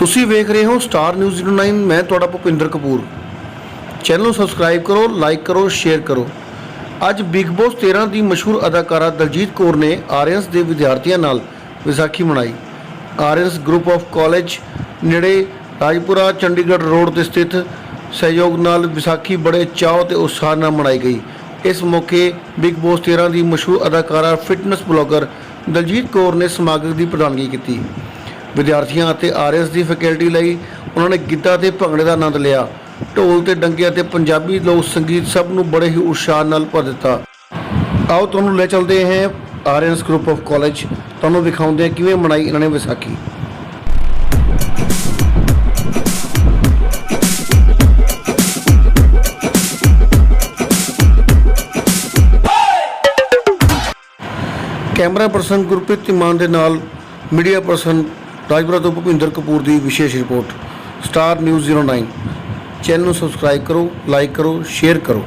ਤੁਸੀਂ ਵੇਖ ਰਹੇ ਹੋ ਸਟਾਰ ਨਿਊਜ਼ 09 ਮੈਂ ਤੁਹਾਡਾ ਭੁਪਿੰਦਰ ਕਪੂਰ। ਚੈਨਲ ਨੂੰ ਸਬਸਕ੍ਰਾਈਬ ਕਰੋ ਲਾਈਕ ਕਰੋ ਸ਼ੇਅਰ ਕਰੋ। ਅੱਜ ਬਿਗ ਬੌਸ 13 ਦੀ ਮਸ਼ਹੂਰ ਅਦਾਕਾਰਾ ਦਲਜੀਤ ਕੌਰ ਨੇ ਆਰੀਅਨਸ ਦੇ ਵਿਦਿਆਰਥੀਆਂ ਨਾਲ ਵਿਸਾਖੀ ਮਨਾਈ। ਆਰੀਅਨਸ ਗਰੁੱਪ ਆਫ ਕਾਲਜ ਨੇੜੇ ਰਾਜਪੁਰਾ, ਚੰਡੀਗੜ੍ਹ ਰੋਡ ਤੇ ਸਥਿਤ ਸਹਿਯੋਗ ਨਾਲ ਵਿਸਾਖੀ ਬੜੇ ਚਾਅ ਤੇ ਉਤਸ਼ਾਹ ਨਾਲ ਮਨਾਈ ਗਈ। ਇਸ ਮੌਕੇ ਬਿਗ ਬੌਸ 13 ਦੀ ਮਸ਼ਹੂਰ ਅਦਾਕਾਰਾ ਫਿਟਨੈਸ ਬਲੌਗਰ ਦਲਜੀਤ ਕੌਰ ਨੇ ਸਮਾਗਮ ਦੀ ਪ੍ਰਧਾਨਗੀ ਕੀਤੀ। ਵਿਦਿਆਰਥੀਆਂ ਅਤੇ ਆਰਐਸ ਦੀ ਫੈਕਲਟੀ ਲਈ ਉਹਨਾਂ ਨੇ ਗਿੱਧਾ ਤੇ ਭੰਗੜੇ ਦਾ ਆਨੰਦ ਲਿਆ। ਢੋਲ ਤੇ ਡੰਗੇ ਅਤੇ ਪੰਜਾਬੀ ਲੋਕ ਸੰਗੀਤ ਸਭ ਨੂੰ ਬੜੇ ਹੀ ਉਤਸ਼ਾਹ ਨਾਲ ਭਰ ਦਿੱਤਾ। ਆਓ ਤੁਹਾਨੂੰ ਲੈ ਚਲਦੇ ਹਾਂ ਆਰਐਸ ਗਰੁੱਪ ਆਫ ਕਾਲਜ ਤੁਹਾਨੂੰ ਦਿਖਾਉਂਦੇ ਹਾਂ ਕਿਵੇਂ ਮਨਾਈ ਇਹਨਾਂ ਨੇ ਵਿਸਾਖੀ। ਕੈਮਰਾ ਪਰਸਨ ਗੁਰਪ੍ਰੀਤ ਤਿਮਾਨ ਦੇ ਨਾਲ ਮੀਡੀਆ ਪਰਸਨ ਰਾਜਪੁਰਾ ਤੋਂ ਭੁਪਿੰਦਰ ਕਪੂਰ ਦੀ ਵਿਸ਼ੇਸ਼ ਰਿਪੋਰਟ, ਸਟਾਰ ਨਿਊਜ਼ 09 ਚੈਨਲ ਨੂੰ ਸਬਸਕ੍ਰਾਈਬ ਕਰੋ ਲਾਈਕ ਕਰੋ ਸ਼ੇਅਰ ਕਰੋ।